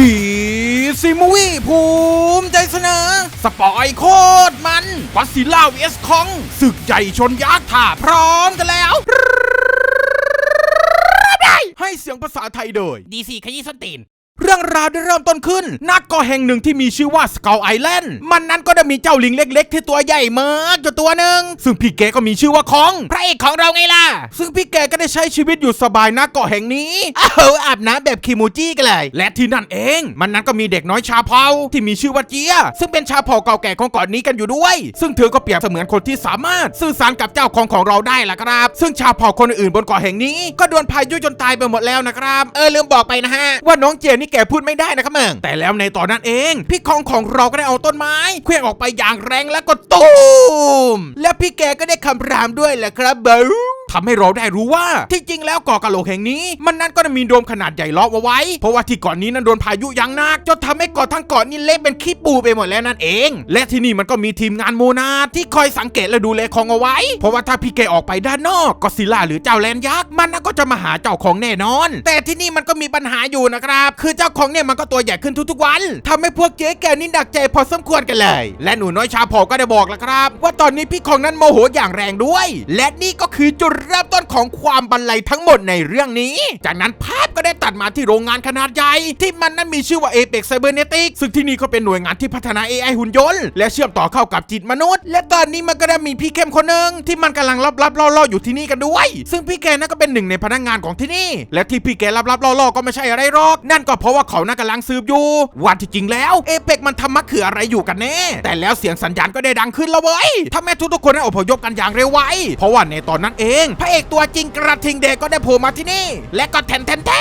ดีซีมูวี่ภูมิใจเสนอ สปอยโคตรมันวัซิล่าเวสคองศึกใหญ่ชนยักษ์ถ้าพร้อมกันแล้วได้ให้เสียงภาษาไทยโดยดีซีขยี้ส้นตีน เรื่องราวได้เริ่มต้นขึ้นนักเกาะแห่งหนึ่งที่มีชื่อว่าสก l ไอแลนด์มันนั้นก็ได้มีเจ้าลิงเล็ก ๆ ที่ตัวใหญ่มากอยู่ตัวหนึ่งซึ่งพี่แกก็มีชื่อว่าคอง พระเอกของเราไงล่ะ ซึ่งพี่แกก็ได้ใช้ชีวิตอยู่สบายณเกาะแห่งนี้อ้าวอาบน้ำแบบคิมูจิกันเลย และที่นั่นเอง มันนั้นก็มีเด็กน้อยชาวเผ่าที่มีชื่อว่าเจีย ซึ่งเป็นชาวเผ่าเก่าแก่ของเกาะนี้กันอยู่ด้วย ซึ่งเธอก็เปรียบเสมือนคนที่สามารถสื่อสารกับเจ้าของของเราได้ล่ะครับ ซึ่งชาวเผ่าคนอื่นบนเกาะแห่งนี้ ก็โดนพายุจนตายไปหมดแล้วนะครับ เออลืมบอกไปนะฮะว่าน้องเจียนี่แกพูดไม่ได้นะครับมึงแต่แล้วในตอนนั้นเอง พี่คองของเราก็ได้เอาต้นไม้เคลื่องออกไปอย่างแรงแล้วก็ตูมและพี่แกก็ได้คำรามด้วยแหละครับเบล ทำให้เราได้รู้ว่า ที่จริงแล้วเกาะกะโหลกแห่งนี้ มันนั้นก็มีโดมขนาดใหญ่ล้อมเอาไว้ เพราะว่าที่เกาะนี้นั้นโดนพายุอย่างหนักจนทำให้เกาะทั้งเกาะนี้เละเป็นขี้ปูไปหมดแล้วนั่นเอง และที่นี่มันก็มีทีมงานโมนาที่คอยสังเกตและดูแลของเอาไว้ เพราะว่าถ้าพี่แกออกไปด้านนอกก็ซิล่าหรือเจ้าแลนยักษ์มันน่ะก็จะมาหาเจ้าของแน่นอน แต่ที่นี่มันก็มีปัญหาอยู่นะครับ คือเจ้าของเนี่ยมันก็ตัวใหญ่ขึ้นทุกๆวันทำให้พวกเจ๊แกนี่หนักใจพอสมควรกันเลย และหนูน้อยชาวเผ่าก็ได้บอกแล้วครับ ว่าตอนนี้พี่ของนั้นโมโหอย่างแรงด้วย และนี่ก็คือจุดเริ่มต้นของความบันไลทั้งหมดในเรื่องนี้ จากนั้นภาพก็ได้ตัดมาที่โรงงานขนาดใหญ่ ที่มันนั้นมีชื่อว่า Apex Cybernetics ซึ่งที่นี่ก็เป็นหน่วยงานที่พัฒนา AI หุ่นยนต์ และเชื่อมต่อเข้ากับจิตมนุษย์ และตอนนี้มันก็ได้มีพี่เข้มคนหนึ่งที่มันกำลังลับๆล่อๆอยู่ที่นี่กันด้วย ซึ่งพี่แกนั่นก็เป็นหนึ่งในพนักงานของที่นี่ และที่พี่แกลับๆล่อๆก็ไม่ใช่อะไรหรอก นั่นก็เพราะว่าเขาน่ากำลังสืบอยู่ว่าที่จริงแล้วเอเปกมันทำมักคืออะไรอยู่กันแน่แต่แล้วเสียงสัญญาณก็ได้ดังขึ้นแล้วเว้ยทำให้ทุกๆคนนั้อพยพกันอย่างเร็วไวเพราะว่าในตอนนั้นเองพระเอกตัวจริงกระทิงเดก็ได้โผล่มาที่นี่ และก็แทนแทนแท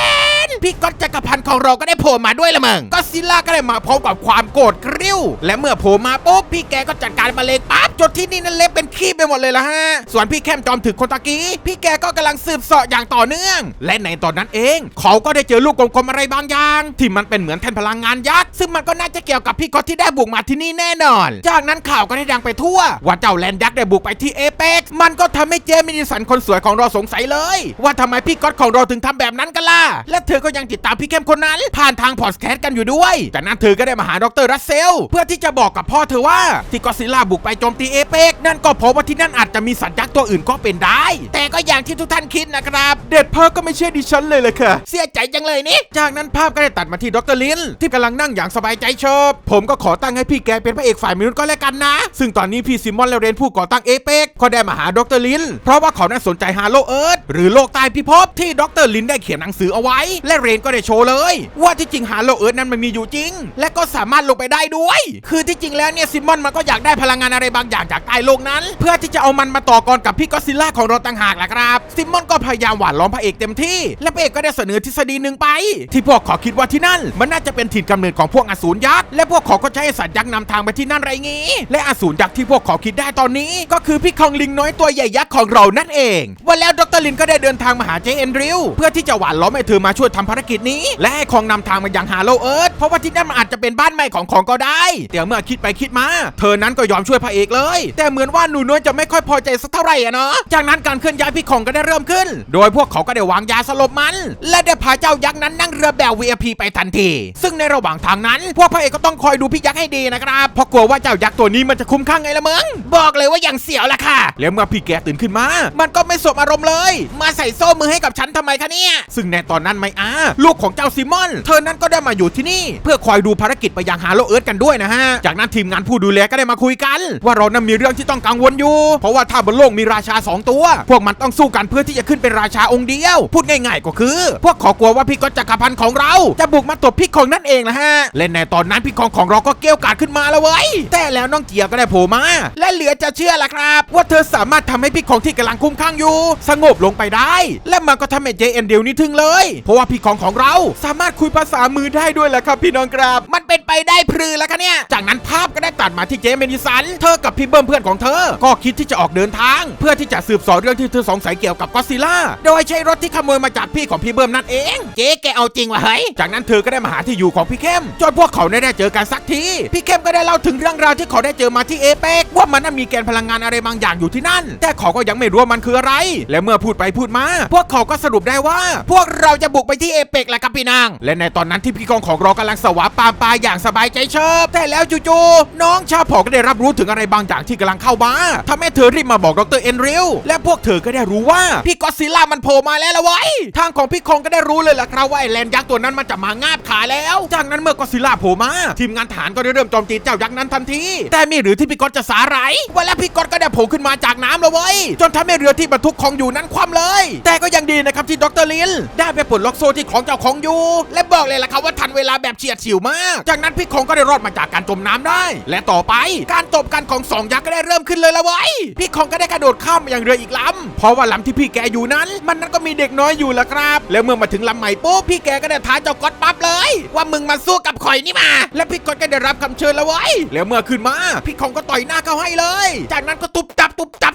นพี่ก๊อตจักรพันธ์ของเราก็ได้โผล่มาด้วยละมึงก็ซิลล่าก็ได้มาพร้อมกับความโกรธกริ้ว และเมื่อโผล่มาปุ๊บพี่แกก็จัดการมาเลยปั๊บจนที่นี่นั้นเละเป็นขี้ไปหมดเลยละฮะ ส่วนพี่แคมจอมถึกคนตะกี้ พี่แกก็กำลังสืบเสาะอย่างต่อเนื่อง และในตอนนั้นเอง เขาก็ได้เจอลูกกลมๆอะไรบางอย่าง ที่มันเป็นเหมือนแท่นพลังงานยักษ์ซึ่งมันก็น่าจะเกี่ยวกับพี่ก๊อตที่ได้บุกมาที่นี่แน่นอน จากนั้นข่าวก็ได้ดังไปทั่วว่าเจ้าแลนยักษ์ได้บุกไปที่เอเปกมันก็ทำให้เจมินิสันคนสวยของเราสงสัยเลย ว่าทำไมพี่ก๊อตของเราถึงทำแบบนั้นกันล่ะ และเธอก็ยังติดตามพี่เข้มคนนั้น ผ่านทางพอดแคสต์กันอยู่ด้วย จากนั้นเธอก็ได้มาหาดรรัสเซล เพื่อที่จะบอกกับพ่อเธอว่าที่กอดซิลล่าบุกไปโจมตีเอเปกนั่นก็เพราะว่าที่นั่นอาจจะมีสัตว์ยักษ์ตัวอื่นก็เป็นได้ แต่ก็อย่างที่ทุกท่านคิดนะครับ เด็ดพ่อก็ไม่เชื่อดิฉันเลยเลยค่ะ เสียใจจังเลยนี่จากนั้นภาพก็ได้ตัดมาที่ดรลินที่กำลังนั่งอย่างสบายใจชอบ ผมก็ขอตั้งให้พี่แกเป็นพระเอกฝ่ายมนุษย์ก็แล้วกันนะ ซึ่งตอนนี้พี่ซิมอนและเรนผู้ก่อตั้งเอเปกก็ได้มาหาดรลินเพราะว่าเขาน่าสนใจฮาโลเอิร์ธหรือโลกใต้พิภพที่ดรลินได้เขียนหนังสือเอาไว้ และเรนก็ได้โชว์เลย ว่าที่จริงฮาโลเอิร์ธนั้นมันมีอยู่จริง และก็สามารถลงไปได้ด้วย คือที่จริงแล้วเนี่ยซิมอนมันก็อยากได้พลังงานอะไรบางอย่างจากใต้โลกนั้น เพื่อที่จะเอามันมาต่อกรกับพี่ก็ซิลล่าของเราต่างหากแหละครับซิมอนก็พยายามหวานล้อมพระเอกเต็มที่ และพระเอกก็ได้เสนอทฤษฎีหนึ่งไป ที่พวกขาคิดว่าที่นั่น มันน่าจะเป็นถิ่นกำเนิดของพวกอสูรยักษ์และพวกเขาก็ใช้สัตว์ยักษ์นำทางไปที่นั่นไรงี้ และอสูรยักษ์ที่พวกขาคิดได้ตอนนี้ ก็คือพี่คองลิงน้อยตัวใหญ่ยักษ์ของเรานั่นเองวันแล้วดรลินก็ได้เดินทางมาหาเจเอนดริวเพื่อที่จะหวานล้อมให้เธอมาช่วยทำภารกิจนี้ และให้ของนำทางมายังฮาโลเอิร์ธเพราะว่าที่นั่นมันอาจจะเป็นบ้านใหม่ของของก็ได้แต่เมื่อคิดไปคิดมา เธอนั้นก็ยอมช่วยพระเอกเลย แต่เหมือนว่าหนูน้อยจะไม่ค่อยพอใจสักเท่าไหร่อะเนาะจากนั้นการเคลื่อนย้ายพี่ของก็ได้เริ่มขึ้น โดยพวกเขาก็ได้วางยาสลบมัน และได้พาเจ้ายักษ์นั้นนั่งเรือแบบ VIP ไปทันที ซึ่งในระหว่างทางนั้น พวกพระเอกก็ต้องคอยดูพี่ยักษ์ให้ดีนะครับเพราะกลัวว่าเจ้ายักษ์ตัวนี้มันจะคุ้มข้างไงละมึงบอกเลยว่าอย่างเสียวละค่ะแล้วเมื่อพี่แกตื่นขึ้นมา มันก็ไม่สบอารมณ์เลย มาใส่โซ่มือให้กับฉันทำไมคะเนี่ย ซึ่งในตอนนั้นไม่อาลูกของเจ้าซิมอน เธอนั้นก็ได้มาอยู่ที่นี่ เพื่อคอยดูภารกิจไปยังฮาโลเอิร์ธกันด้วยนะฮะ จากนั้นทีมงานผู้ดูแลก็ได้มาคุยกัน ว่าเรานั้นมีเรื่องที่ต้องกังวลอยู่ เพราะว่าถ้าบนโลกมีราชาสองตัว พวกมันต้องสู้กันเพื่อที่จะขึ้นเป็นราชาองค์เดียว พูดง่ายๆก็คือ พวกขากลัวว่าพี่ก็จักรพันธ์ของเรา จะบุกมาตบพี่ของนั่นเองนะฮะและในตอนนั้นพี่ของของเราก็เกลี้ยวกล่อมขึ้นมาแล้วเว้ยแต่แล้วน้องเกียร์ก็ได้โผล่มาและเหลือจะเชื่อละครับ ว่าเธอสามารถทำให้พี่ของที่กำลังคุ้มข้างอยู่ สงบลงไปได้ และมันก็ทำให้เจเอ็นเดียวนี้ทึ่งเลย เพราะว่าพี่ของของเราสามารถคุยภาษามือได้ด้วยแหละครับพี่น้องครับ มันเป็น ไปได้พรือแล้วคะเนี่ย จากนั้นภาพก็ได้ตัดมาที่เจเมนิสัน เธอกับพี่เบิ้มเพื่อนของเธอ ก็คิดที่จะออกเดินทาง เพื่อที่จะสืบสอนเรื่องที่เธอสงสัยเกี่ยวกับก็อดซิล่า โดยใช้รถที่ขโมยมาจากพี่ของพี่เบิ้มนั่นเอง เจ๊แกเอาจริงวะเฮ้ย จากนั้นเธอก็ได้มาหาที่อยู่ของพี่เข้ม จนพวกเขาได้เจอกันสักที พี่เข้มก็ได้เล่าถึงเรื่องราวที่เขาได้เจอมาที่เอเปกว่ามันน่ะมีแกนพลังงานอะไรบางอย่างอยู่ที่นั่น แต่เขาก็ยังไม่รู้ว่ามันคืออะไร และเมื่อพูดไปพูดมา พวกเขาก็สรุปได้ว่า พวกเราจะบุกไปที่เอเปกแหละครับพี่นาง และในตอนนั้นที่พี่กองของเรากำลังสวาปามปลาอย่างสบายใจเชิบแต่แล้วจู่ๆน้องชาพอก็ได้รับรู้ถึงอะไรบางอย่างที่กำลังเข้ามาทำให้เธอรีบมาบอกดรเอ็นริวและพวกเธอก็ได้รู้ว่าพี่ก็ซิล่ามันโผล่มาแล้วละว้ยทางของพี่คองก็ได้รู้เลยล่ะครับว่าไอ้แลนยักษ์ตัวนั้นมันจะมางาบขาแล้ว จากนั้นเมื่อก็ซิล่าโผล่มาทีมงานฐานก็ได้เริ่มโจมตีเจ้ายักษ์นั้นทันที แต่มีหรือที่พี่ก๊อตจะสาไหรว่าแล้วพี่ก๊อตก็ได้โผล่ขึ้นมาจากน้ำล้วเว้ยจนทำให้เรือที่บรรทุกของอยู่นั้นคว่ำเลย แต่ก็ยังดีนะครับที่ดรลินได้ไปปลดล็อกโซ่ที่ของเจ้าของอยู่ และบอกเลยล่ะครับว่าทันเวลาแบบเฉียดฉิวมาก จากนั้นพี่คงก็ได้รอดมาจากการจมน้ำได้ และต่อไปการตบกันของสองยักษ์ก็ได้เริ่มขึ้นเลยละเว้ยพี่คงก็ได้กระโดดข้ามมายังเรืออีกลำเพราะว่าลำที่พี่แกอยู่นั้น มันนั้นก็มีเด็กน้อยอยู่ละครับ แล้วเมื่อมาถึงลำใหม่ปุ๊บพี่แกก็ได้ท้าเจ้าก๊อตปั๊บเลย ว่ามึงมาสู้กับข่อยนี่มา และพี่ก๊อตก็ได้รับคำเชิญล้วเว้ยแล้วเมื่อขึ้นมา พี่คงก็ต่อยหน้าเขาให้เลย จากนั้นก็ตุบจับตุบจับ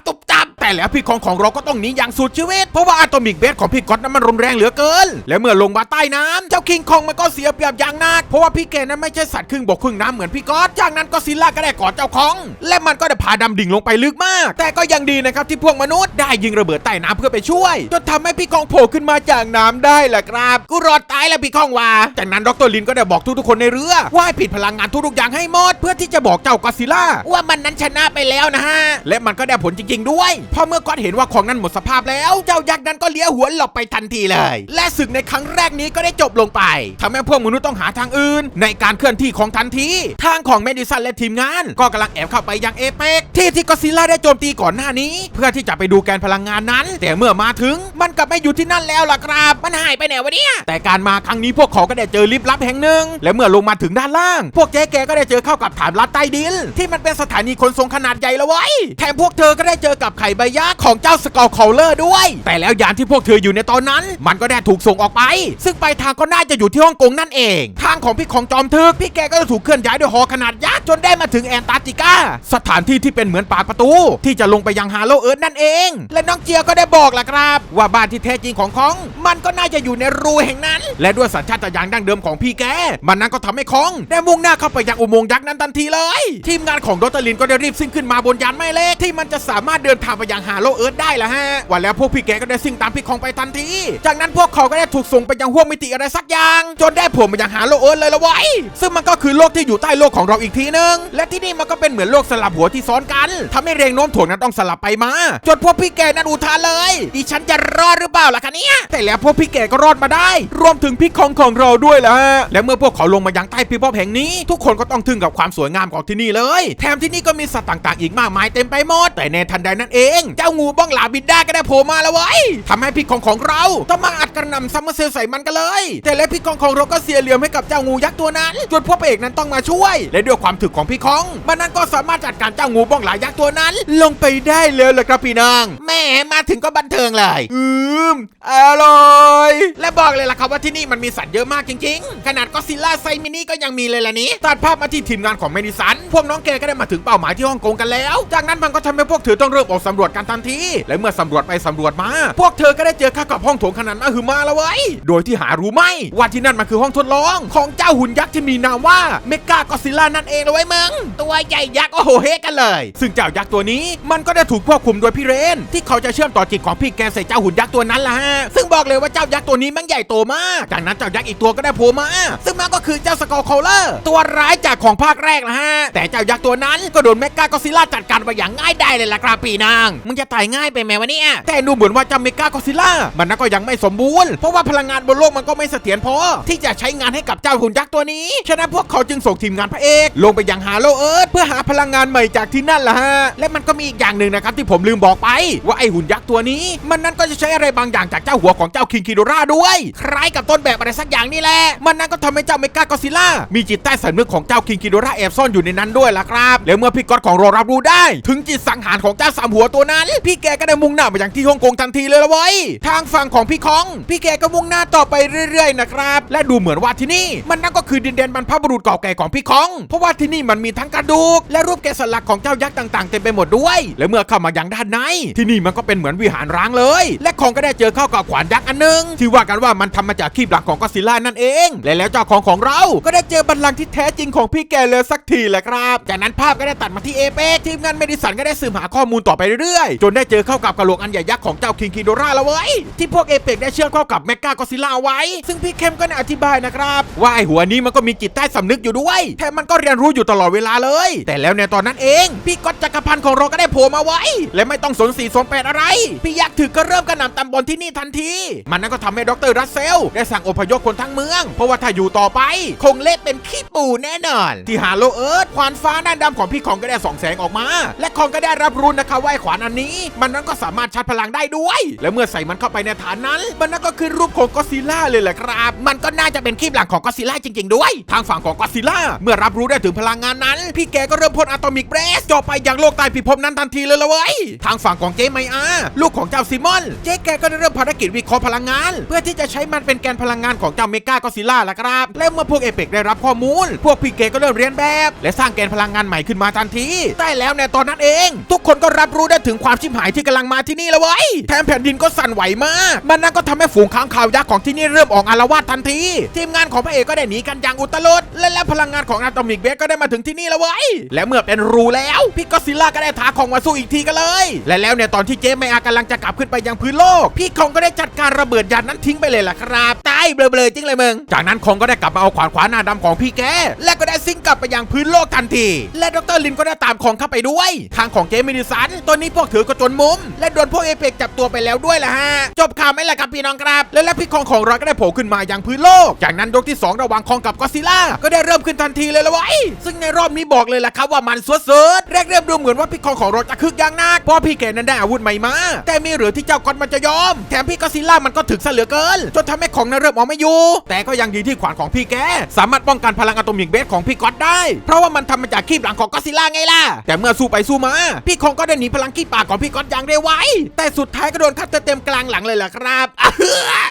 แต่แล้วพี่คองของเราก็ต้องหนีอย่างสุดชีวิต เพราะว่าอะตอมิกเบสของพี่ก๊อตนั้นมันรุนแรงเหลือเกิน และเมื่อลงมาใต้น้ำเจ้าคิงคองมันก็เสียเปรียบอย่างหนัก เพราะว่าพี่แกนั้นไม่ใช่สัตว์ครึ่งบกครึ่งน้ำเหมือนพี่ก๊อตจากนั้นก็ซิลล่าก็ได้กอดเจ้าของ และมันก็ได้พาดำดิ่งลงไปลึกมาก แต่ก็ยังดีนะครับที่พวกมนุษย์ได้ยิงระเบิดใต้น้ำเพื่อไปช่วยจนทำให้พี่คองโผล่ขึ้นมาจากน้ำได้แหละครับกูรอดตายแล้วพี่ข้องว่าจากนั้นดรลินก็ได้บอกทุกๆคนในเรือว่าให้ผิดพลังงานทุกๆอย่างให้หมดเพื่อที่จะบอกเจ้ากอซิลล่าว่ามันนั้นชนะไปแล้วนะฮะและมันก็ได้ผลจริง ๆด้วยพอเมื่อก้อนเห็นว่าของนั้นหมดสภาพแล้ว เจ้ายักษ์นั้นก็เลี้ยวหัวหลบไปทันทีเลย และศึกในครั้งแรกนี้ก็ได้จบลงไปทำให้พวกมนุษย์ต้องหาทางอื่น ในการเคลื่อนที่ของทันทีทางของเมดิสันและทีมงาน ก็กำลังแอบเข้าไปยังเอเปกที่ที่ก็ซิล่าได้โจมตีก่อนหน้านี้ เพื่อที่จะไปดูแกนพลังงานนั้น แต่เมื่อมาถึงมันกลับไม่อยู่ที่นั่นแล้วล่ะครับมันหายไปไหนวะเนี่ยแต่การมาครั้งนี้พวกเขาก็ได้เจอลิฟต์ลับแห่งหนึ่งและเมื่อลงมาถึงด้านล่าง พวกเจ๊แกก็ได้เจอเข้ากับฐานลัดใต้ดิน ที่มันเป็นสถานีขนส่งขนาดใหญ่แล้วไว้แถมพวกเธอก็ได้เจอกับไข่ใบยักษ์ของเจ้าสกอร์คอลเลอร์ด้วย แต่แล้วยานที่พวกเธออยู่ในตอนนั้น มันก็ได้ถูกส่งออกไป ซึ่งปลายทางก็น่าจะอยู่ที่ฮ่องกงนั่นเอง ทางของพี่ของจอมทึกพี่แกก็จะถูกเคลื่อนย้ายด้วยหอขนาดยักษ์จนได้มาถึงแอนตาร์กติกา สถานที่ที่เป็นเหมือนปากประตู ที่จะลงไปยังฮาโลเอิร์ธนั่นเอง และน้องเจียก็ได้บอกล่ะครับ ว่าบ้านที่แท้จริงของของ มันก็น่าจะอยู่ในรูแห่งนั้น และด้วยสัญชาตญาณดั้งเดิมของพี่แก มันนั้นก็ทำให้ของ ได้มุ่งหน้าเข้าไปยังอุโมงค์ยักษ์นั้นทันทีเลย ทีมงานของดรลินก็ได้รีบซิ่งขึ้นมาบนยานไม่เล็กที่มันจะสามารถเดินทางไปยังฮาโลเอิร์ธได้ละฮะวันแล้วพวกพี่แกก็ได้ซิ่งตามพี่ของไปทันที จากนั้นพวกเขาก็ได้ถูกส่งไปยังห้วงมิติอะไรสักอย่าง จนได้ผมมายังฮาโลเอิร์ธเลยละไว้ยซึ่งมันก็คือโลกที่อยู่ใต้โลกของเราอีกทีนึง และที่นี่มันก็เป็นเหมือนโลกสลับหัวที่ซ้อนกันทำให้แรงโน้มถ่วงนั้นต้องสลับไปมา จนพวกพี่แกนั้นอุทานเลย ดิฉันจะรอดหรือเปล่าล่ะคะเนี่ยแต่แล้วพวกพี่แกก็รอดมาได้ รวมถึงพี่ของของเราด้วยละฮะและเมื่อพวกเขาลงมายังใต้พิภพแห่งนี้ ทุกคนก็ต้องทึ่งกับความสวยงามของที่นี่เลย แถมที่นี่ก็มีสัตว์ต่าง ๆ อีกมากมายเต็มไปหมดแต่ในทันใดนั้นเองเจ้างูบ้องหลาบินได้ก็ได้โผล่มาแล้วเว้ยทำให้พี่ของของเราต้องมาอัดกระหน่ำซัมเมอร์เซลใส่มันกันเลย แต่แล้วพี่ของของเราก็เสียเหลี่ยมให้กับเจ้างูยักษ์ตัวนั้นจนพวกพระเอกนั้นต้องมาช่วย และด้วยความถึกของพี่ของ มันนั้นก็สามารถจัดการเจ้างูบ้องหลายักษ์ตัวนั้น ลงไปได้แล้วล่ะครับพี่นางแม่มาถึงก็บันเทิงเลย อืมอร่อย และบอกเลยล่ะครับว่าที่นี่มันมีสัตว์เยอะมากจริงๆ ขนาดก็ซิลล่าไซมินี่ก็ยังมีเลยล่ะนี้ตัดภาพมาที่ทีมงานของเมดิสัน พวกน้องแกก็ได้มาถึงเป้าหมายที่ฮ่องกงกันแล้ว จากนั้นมันก็ทำให้พวกเธอต้องเริ่มออกสำรวจกันทันที และเมื่อสำรวจไปสำรวจมา พวกเธอก็ได้เจอข้ากับห้องโถงขนาดมหึมาแล้วเว้ย โดยที่หารู้ไหมว่าที่นั่นมันคือห้องทดลอง ของเจ้าหุ่นยักษ์ที่มีนามว่าเมกากอซิล่านั่นเองเลยเว้ยมึง ตัวใหญ่ยักษ์โอ้โหเฮกันเลย ซึ่งเจ้ายักษ์ตัวนี้มันก็ได้ถูกควบคุมโดยพี่เรน ที่เขาจะเชื่อมต่อจิตของพี่แกใส่เจ้าหุ่นยักษ์ตัวนั้นล่ะฮะซึ่งบอกเลยว่าเจ้ายักษ์ตัวนี้มันใหญ่โตมาก จากนั้นเจ้ายักษ์อีกตัวก็ได้โผล่มา ซึ่งมันก็คือเจ้าสกอร์คอลเลอร์ตัวร้ายจากของภาคแรกนะฮะ แต่เจ้ายักษ์ตัวนั้นก็โดนเมกากอซิลล่าจัดการไปอย่างง่ายได้เลยล่ะครับปีนางมึงจะตายง่ายไปไหมวะเนี่ยแต่ดูเหมือนว่าเจ้าเมกากอซิล่ามันนั้นก็ยังไม่สมบูรณ์ เพราะว่าพลังงานบนโลกมันก็ไม่เสถียรพอ ที่จะใช้งานให้กับเจ้าหุ่นยักษ์ตัวนี้ ฉะนั้นพวกเขาจึงส่งทีมงานพระเอก ลงไปยังฮาโลเอิร์ธเพื่อหาพลังงานใหม่จากที่นั่นล่ะฮะ และมันก็มีอีกอย่างหนึ่งนะครับที่ผมลืมบอกไป ว่าไอหุ่นยักษ์ตัวนี้ มันนั้นก็จะใช้อะไรบางอย่างจากเจ้าหัวของเจ้าคิงคิโดราด้วยครร้ายกับต้นแบบอะไรสักอย่างนี่แหละ มันนั่นก็ทำให้เจ้าเมกากอซิล่ามีจิตใต้สำนึกของเจ้าคิงกิโดราแอบซ่อนอยู่ในนั้นด้วยล่ะครับ แล้วเมื่อพี่ก๊อตของเรารับรู้ได้ ถึงจิตสังหารของเจ้าสามหัวตัวนั้น พี่แกก็ได้มุ่งหน้าไปยังที่ฮ่องกงทันทีเลยละเว้ยทางฝั่งของพี่คอง พี่แกก็มุ่งหน้าต่อไปเรื่อยๆนะครับ และดูเหมือนว่าที่นี่ มันนั่นก็คือดินแดนบรรพบุรุษเก่าแก่ของพี่คอง เพราะว่าที่นี่มันมีทั้งกระดูก และรูปแกะสลักของเจ้ายักษ์ต่างๆเต็มไปหมดด้วย และเมื่อเข้ามายังด้านใน ที่นี่มันก็เป็นเหมือนวิหารร้างเลย และของก็ได้เจอเข้ากับขวานยักษ์อันหนึง ที่ว่ากันว่ามันทำมาจากคีบหลังของก็ซิลล่านั่นเอง และแล้วเจ้าของของเราก็ได้เจอบัลลังก์ที่แท้จริงของพี่แกเลยสักทีแหละครับ จากนั้นภาพก็ได้ตัดมาที่เอเปกทีมงานเมดิสันก็ได้สืบหาข้อมูลต่อไปเรื่อยๆ จนได้เจอเข้ากับกระโหลกอันใหญ่ยักษ์ของเจ้าคิงคิโดราแล้วเว้ย ที่พวกเอเปกได้เชื่อมเข้ากับแมกกากอซิล่าไว้ ซึ่งพี่เข้มก็ได้อธิบายนะครับ ว่าไอหัวนี้มันก็มีจิตใต้สำนึกอยู่ด้วยแถมมันก็เรียนรู้อยู่ตลอดเวลาเลย แต่แล้วในตอนนั้นเอง พี่ก๊อตจักรพันธ์ของเราก็ได้โผล่มาไว้ และไม่ต้องสนสีสนแปดอะไร พี่ยักษ์ถือก็เริ่มกระหน่ำตำบลที่นี่ทันที มันนั่นก็ทำให้ดรรัสเซลได้สั่งอพยพคนทั้งเมือง เพราะว่าถ้าอยู่ต่อไป คงเละเป็นขี้ปูแน่นอน ที่ฮาโลเอิร์ธควานฟ้าด้านดำของพี่ของก็ได้ส่องแสงออกมา และของก็ได้รับรู้นะคะว่าไอขวานอันนี้ มันนั้นก็สามารถชาร์จพลังได้ด้วย และเมื่อใส่มันเข้าไปในฐานนั้น มันนั่นก็คือรูปของก็ซิล่าเลยแหละครับ มันก็น่าจะเป็นคลิปหลังของก็ซิล่าจริง ๆ ด้วย ทางฝั่งของก็ซิล่าเมื่อรับรู้ได้ถึงพลังงานนั้น พี่แกก็เริ่มพ่นอะตอมิกเบรสจ่อไปยังโลกใต้พิภพนั้นทันทีเลยละเว้ยทางฝั่งของเจไมอาลูกของเจ้าซิมอน เจ๊แกก็ได้เริ่มภารกิจวิเคราะห์พลังงาน เพื่อที่จะใช้มันเป็นแกนพลังงานของเจ้าเมกากอซิลล่าละครับ และเมื่อพวกเอเปกได้รับข้อมูล พวกพี่เกก็เริ่มเรียนแบบ และสร้างแกนพลังงานใหม่ขึ้นมาทันที ได้แล้วในตอนนั้นเอง ทุกคนก็รับรู้ได้ถึงความชิบหายที่กำลังมาที่นี่แล้วเว้ยแถมแผ่นดินก็สั่นไหวมากมันนั่นก็ทำให้ฝูงค้างคาวยักษ์ของที่นี่เริ่มออกอาละวาดทันที ทีมงานของพระเอกก็ได้หนีกันอย่างอุตลุดและแล้วพลังงานของอะตอมิกเบสก็ได้มาถึงที่นี่แล้วเว้ยและเมื่อเป็นรูแล้วพี่ก็ซิลล่าก็ได้ท้าของมาสู้อีกทีกันเลย และแล้วในตอนที่เจมไมอากำลังจะกลับขึ้นไปยังพื้นโลก พี่คองก็ได้จัดการระเบิดยานนั้นทิ้งไปเลยล่ะครับตายเบลอๆจริงเลยมึงจากนั้นคองก็ได้กลับมาเอาขวานขวานหน้าดำของพี่แกและก็ได้ ซิ่งกลับไปยังพื้นโลกทันที และดรลินก็ได้ตามคองเข้าไปด้วย ทางของเจมินิสันตอนนี้พวกถือก็จนมุม และโดนพวกเอเปกจับตัวไปแล้วด้วยล่ะฮะ จบข่าวไหมล่ะครับพี่น้องครับ และแล้วพี่คองของเราก็ได้โผล่ขึ้นมายังพื้นโลก จากนั้นยกที่สองระหว่างคองกับก็ซิล่าก็ได้เริ่มขึ้นทันทีเลยละว้ยซึ่งในรอบนี้บอกเลยล่ะครับว่ามันสวดเสิร์ชแรกเริ่มดูเหมือนว่าพี่คองของเราจะคึกอย่างนักเพราะพี่แกนั้นได้อาวุธใหม่มาแต่มีเหรือที่เจ้าก๊อตมันจะยอม แถมพี่ก็ซิล่ามันก็ถึกซะเหลือเกินจนทำให้ของนั้นเริ่มเอาไม่อยู่แต่ก็ยังดีที่ขวานของพี่แกสามารถป้องกันพลังอะตอมิกเบสของพก๊อตได้ เพราะว่ามันทำมาจากคีบหลังของก็อดซิล่าไงล่ะ แต่เมื่อสู้ไปสู้มา พี่คองก็ได้หนีพลังขี้ปากของพี่ก๊อตอย่างเร็วไว แต่สุดท้ายก็โดนคัดเตะเต็มกลางหลังเลยล่ะครับ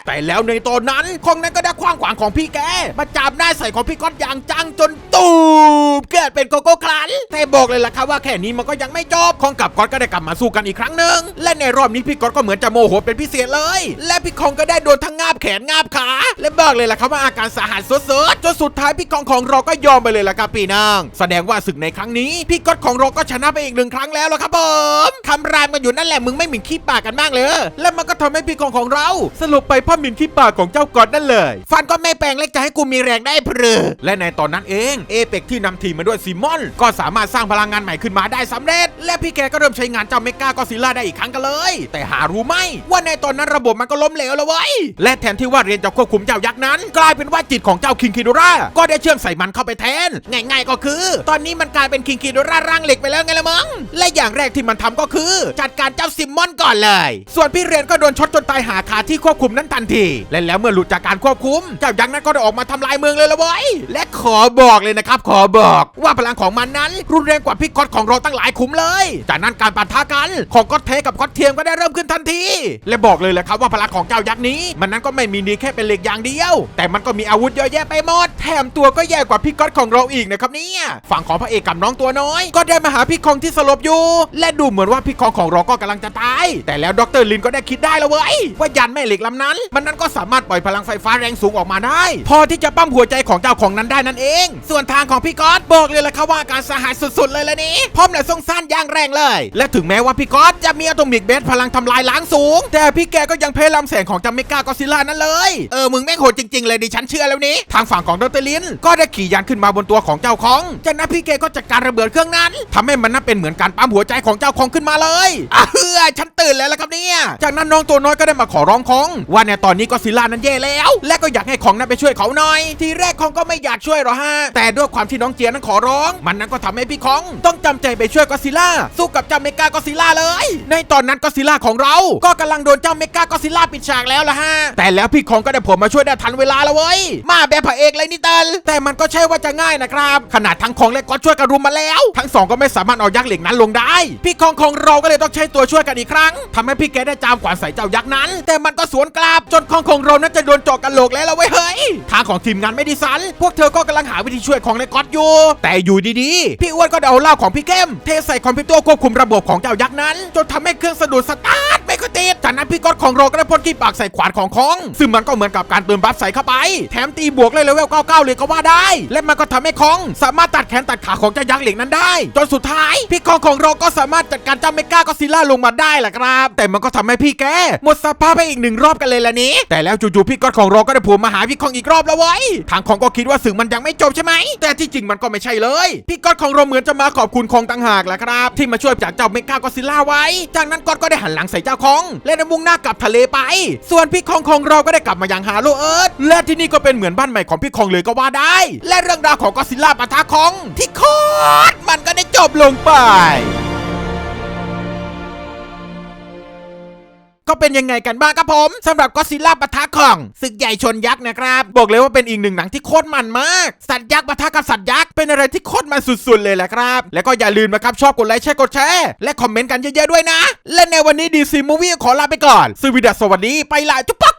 แต่แล้วในตอนนั้นคองนั้นก็ได้คว้างขวานของพี่แก มาจับหน้าใส่ของพี่ก๊อตอย่างจังจนตูมเกิดเป็นโกโก้คลันแต่บอกเลยล่ะครับว่าแค่นี้มันก็ยังไม่จบคองกับก๊อตก็ได้กลับมาสู้กันอีกครั้งหนึ่งและในรอบนี้พี่ก๊อตก็เหมือนจะโมโหเป็นพิเศษเลย และพี่คองก็ได้โดนทั้งงาบแขนงาบขา และบอกเลยล่ะครับว่าอาการสาหัสสุดๆจนสุดท้ายพี่คองของเราก็ยอมไปเลยล่ะครับพี่นางแสดงว่าศึกในครั้งนี้ พี่ก๊อตของเราก็ชนะไปอีกหนึ่งครั้งแล้วล่ะครับผมคำรามกันอยู่นั่นแหละมึงไม่หมิ่นขี้ปากกันบ้างเลยและมันก็ทำให้พี่คองของเรา สรุปไปเพ่อหมิ่นขี้ปากของเจ้าก๊อตนั่นเลย ฟันก็ไม่แปลงเล็กจะให้กูมีแรงได้เพรือและในตอนนั้นเองเอเปกที่นำทีมมาด้วยซิมอน ก็สามารถสร้างพลังงานใหม่ขึ้นมาได้สำเร็จ และพี่แกก็เริ่มใช้งานเจ้าเมกากอซิลล่าได้อีกครั้งกันเลย แต่หารู้ไหมว่าในตอนนั้นระบบมันก็ล้มเหลวแล้วเว้ยและแทนที่ว่าเรียนจะควบคุมเจ้ายักษ์นั้น กลายเป็นว่าจิตของเจ้าคิงคิโดราก็ได้เชื่อมใส่มันเข้าไปแทนง่ายๆก็คือ ตอนนี้มันกลายเป็นคิงคิโดร่าร่างเหล็กไปแล้วไงละมึงและอย่างแรกที่มันทำก็คือ จัดการเจ้าซิมมอนก่อนเลย ส่วนพี่เรียนก็โดนช็อตจนตายหาคาที่ควบคุมนั้นทันที และแล้วเมื่อหลุดจากการควบคุม เจ้ายักษ์นั้นก็ได้ออกมาทำลายเมืองเลยละเว้ยและขอบอกเลยนะครับขอบอกว่าพลังของมันนั้น รุนแรงกว่าพี่ก๊อตของเราตั้งหลายขุมเลย จากนั้นการปะทะกันของก๊อตเทกับก๊อตเทียมก็ได้เริ่มขึ้นทันที และบอกเลยแหละครับว่าพลังของเจ้ายักษ์นี้ มันนั้นก็ไม่มีดีแค่เป็นเหล็กอย่างเดียว แต่มันก็มีอาวุธเยอะแยะไปหมด แถมตัวก็แย่กว่าพี่ก๊อตของเราอีกนะครับเนี่ยฝั่งของพระเอกกับน้องตัวน้อย ก็ได้มาหาพี่คองที่สลบอยู่ และดูเหมือนว่าพี่คองของเราก็กำลังจะตาย แต่แล้วดรลินก็ได้คิดได้แล้วเว้ยว่ายันแม่เหล็กลำนั้น มันนั้นก็สามารถปล่อยพลังไฟฟ้าแรงสูงออกมาได้ พอที่จะปั้มหัวใจของเจ้าของนั้นได้นั่นเอง ส่วนทางของพี่ก๊อตบอกเลยละครับว่าการสาหัสสุดๆ เลยละนี้พร้อมและทรงสั้นย่างแรงเลย และถึงแม้ว่าพี่ก๊อตจะมีอะตอมิกเบสพลังทำลายล้างสูง แต่พี่แกก็ยังเพลำแสงของจาเมกากอซิล่านั่นเลยเออมึงแม่งโหดจริงๆเลยดิฉันเชื่อแล้วนี้ทางฝั่งของดเตลิน ก็ได้ขี่ยานขึ้นมาบนตัวของเจ้าของจากนั้นพี่เกก็จัดการระเบิดเครื่องนั้นทำให้มันนั้นเป็นเหมือนการปั๊มหัวใจของเจ้าของขึ้นมาเลยอะเฮ้ยฉันตื่นแล้วละครับเนี่ย จากนั้นน้องตัวน้อยก็ได้มาขอร้องของ ว่าในตอนนี้ก็ซิล่านั้นแย่แล้ว และก็อยากให้ของนั้นไปช่วยเขาหน่อย ทีแรกของก็ไม่อยากช่วยหรอกฮะ แต่ด้วยความที่น้องเจียนั้นขอร้อง มันนั้นก็ทำให้พี่ของ ต้องจำใจไปช่วยก็ซิล่าสู้กับเจ้าเมกาก็ซิล่าเลย ในตอนนั้นก็ซิล่าของเรา ก็กำลังโดนเจ้าเมกาก็ซิล่าปิดฉากแล้วล่ะฮะ แต่แล้วพี่ของก็ได้ผมมาช่วยได้ทันเวลาแล้วเว้ย มาแบบพระเอกเลยนี่ติลแต่มันก็ใช่ว่าจะง่ายนะครับ ขนาดทั้งของและก็ช่วยกันรุมมาแล้ว ทั้งสองก็ไม่สามารถเอายักษ์เหล็กนั้นลงได้ พี่ของของเราก็เลยต้องใช้ตัวช่วยกันอีกครั้งทำให้พี่แกได้จามขวานใส่เจ้ายักษ์นั้น แต่มันก็สวนกลับจนของของเรานั้นจะโดนเจาะกันโหลกแล้วเว้ยเฮ้ยทางของทีมงานไม่ดีสัน พวกเธอก็กำลังหาวิธีช่วยของในก๊อตอยู่ แต่อยู่ดีๆ พี่อ้วนก็ได้เอาเหล้าของพี่เข้มเทใส่คอมพิวเตอร์ควบคุมระบบของเจ้ายักษ์นั้น จนทำให้เครื่องสะดุดสตาร์ทไม่ค่อยติดจากนั้นพี่ก๊อตของเราก็ได้พ่นขี้ปากใส่ขวานของคอง ซึ่งมันก็เหมือนกับการเติมบัฟใส่เข้าไป แถมตีบวกเลยเลเวล99เลยก็ว่าได้ และมันก็ทำให้คองสามารถตัดแขนตัดขาของเจ้ายักษ์เหล็กนั้นได้ จนสุดท้ายพี่คองของเราก็สามารถจัดการเจ้าเมกาก็ซิล่าลงมาได้แหละครับ แต่มันก็ทำให้พี่แกหมดสภาพไปอีกหนึ่งรอบกันเลยละนี้แต่แล้วจู่ๆพี่ก๊อตของเราก็ได้ผัวมาหาพี่คองอีกรอบแล้วเว้ยทางของก็คิดว่าศึกมันยังไม่จบใช่ไหมแต่ที่จริงมันก็ไม่ใช่เลย พี่ก๊อตของเราเหมือนจะมาขอบคุณคองต่างหากแหละครับ ที่มาช่วยจากเจ้าเมกาก็ซิล่าไว้ จากนั้นก๊อตก็ได้หันหลังใส่เจ้าคอง และได้มุ่งหน้ากลับทะเลไป ส่วนพี่คองของเราก็ได้กลับมายังฮาโลเอิร์ธและที่นี่ก็เป็นเหมือนบ้านใหม่ของพี่คองเลยก็ว่าได้ และเรื่องราวของก็ซิล่าปะทะคอง ที่โคตรมันก็ได้จบลงไปก็เป็นยังไงกันบ้างครับผมสำหรับก็ซิล่าปะทะของศึกใหญ่ชนยักษ์นะครับ บอกเลยว่าเป็นอีกหนึ่งหนังที่โคตรมันมาก สัตว์ยักษ์ปะทะกับสัตว์ยักษ์เป็นอะไรที่โคตรมันสุดๆเลยแหละครับ แล้วก็อย่าลืมนะครับ ชอบกดไลค์แชร์กดแชร์และคอมเมนต์กันเยอะๆด้วยนะ และในวันนี้ดีซีมูวี่ขอลาไปก่อนสวีดัสสวัสดีไปละจุ๊บ